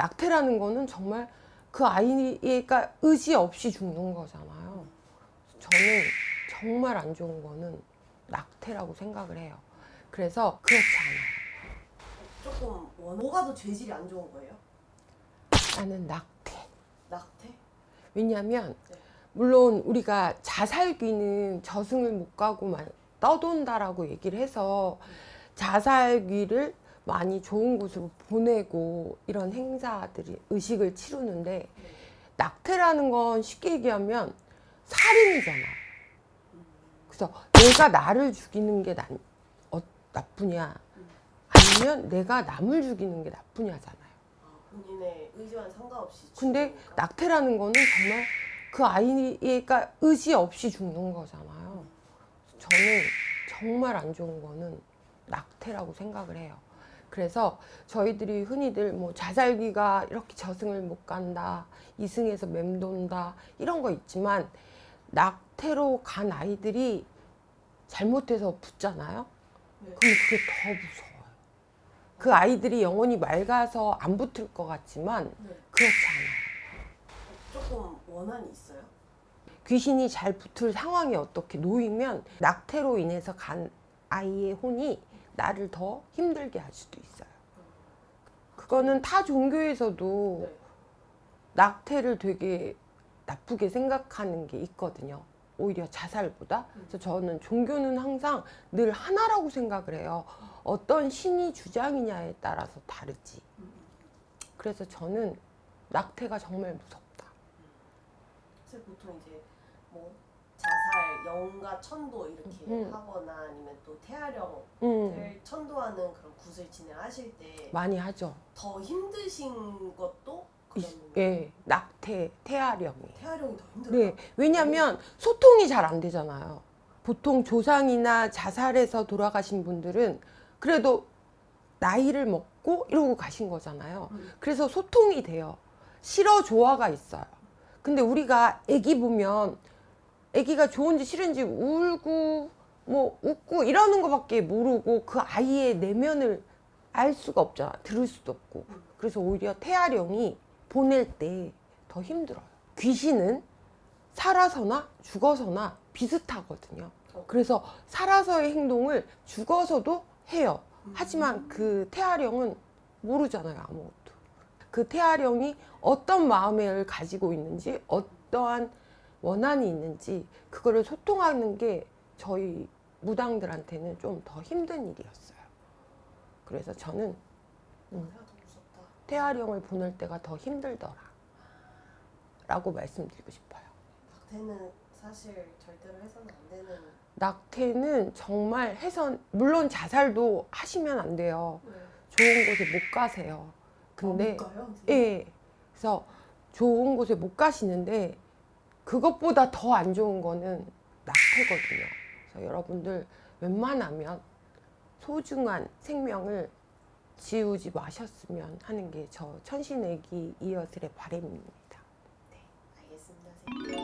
낙태라는 거는 정말 그 아이가 의지 없이 죽는 거잖아요. 저는 정말 안 좋은 거는 낙태라고 생각을 해요. 그래서 그렇지 않아요. 조금 원- 뭐가 더 죄질이 안 좋은 거예요? 나는 낙태. 낙태? 왜냐하면 네. 물론 우리가 자살귀는 저승을 못 가고 만 떠돈다라고 얘기를 해서 자살귀를 많이 좋은 곳으로 보내고 이런 행사들이 의식을 치르는데 네. 낙태라는 건 쉽게 얘기하면 살인이잖아. 그래서 내가 나를 죽이는 게 난, 어, 나쁘냐 아니면 내가 남을 죽이는 게 나쁘냐잖아요. 아, 본인의 의지와는 상관없이 근데. 낙태라는 거는 정말 그 아이가 의지 없이 죽는 거잖아요. 저는 정말 안 좋은 거는 낙태라고 생각을 해요. 그래서 저희들이 흔히들 뭐 자살기가 이렇게 저승을 못 간다, 이승에서 맴돈다 이런 거 있지만 낙태로 간 아이들이 잘못해서 붙잖아요. 네. 그럼 그게 더 무서워요. 그 아이들이 영혼이 맑아서 안 붙을 것 같지만 네. 그렇지 않아요. 조금 원한이 있어요? 귀신이 잘 붙을 상황이 어떻게 놓이면 낙태로 인해서 간 아이의 혼이 나를 더 힘들게 할 수도 있어요. 그거는 타 종교에서도 네. 낙태를 되게 나쁘게 생각하는 게 있거든요. 오히려 자살보다. 그래서 저는 종교는 항상 늘 하나라고 생각을 해요. 어떤 신이 주장이냐에 따라서 다르지. 그래서 저는 낙태가 정말 무섭다. 그래서 보통 이제 뭐 자살, 영가, 천도 이렇게 음. 하거나 아니면 또 태아령을 음, 천도하는 그런 굿을 진행하실 때더 많이 하죠. 힘드신 것도 그런 예, 낙태, 태아령이. 태아령이 더 힘들어요. 네, 왜냐하면 소통이 잘 안 되잖아요. 보통 조상이나 자살해서 돌아가신 분들은 그래도 나이를 먹고 이러고 가신 거잖아요. 음. 그래서 소통이 돼요. 싫어 조화가 있어요. 근데 우리가 아기 보면 아기가 좋은지 싫은지 울고 뭐 웃고 이러는 것밖에 모르고 그 아이의 내면을 알 수가 없잖아. 들을 수도 없고. 그래서 오히려 태아령이 보낼 때 더 힘들어요. 귀신은 살아서나 죽어서나 비슷하거든요. 그래서 살아서의 행동을 죽어서도 해요. 하지만 그 태아령은 모르잖아요, 아무것도. 그 태아령이 어떤 마음을 가지고 있는지, 어떠한 원한이 있는지, 그거를 소통하는 게 저희 무당들한테는 좀 더 힘든 일이었어요. 그래서 저는 무섭다. 태아령을 보낼 때가 더 힘들더라. 라고 말씀드리고 싶어요. 낙태는 사실 절대로 해서는 안 되는. 낙태는 정말 해선, 물론 자살도 하시면 안 돼요. 네. 좋은 곳에 못 가세요. 근데, 아, 못 가요? 예. 그래서 좋은 곳에 못 가시는데, 그것보다 더 안 좋은 거는 낙태거든요. 그래서 여러분들 웬만하면 소중한 생명을 지우지 마셨으면 하는 게 저 천신애기 이어들의 바램입니다. 네, 알겠습니다. 선생님.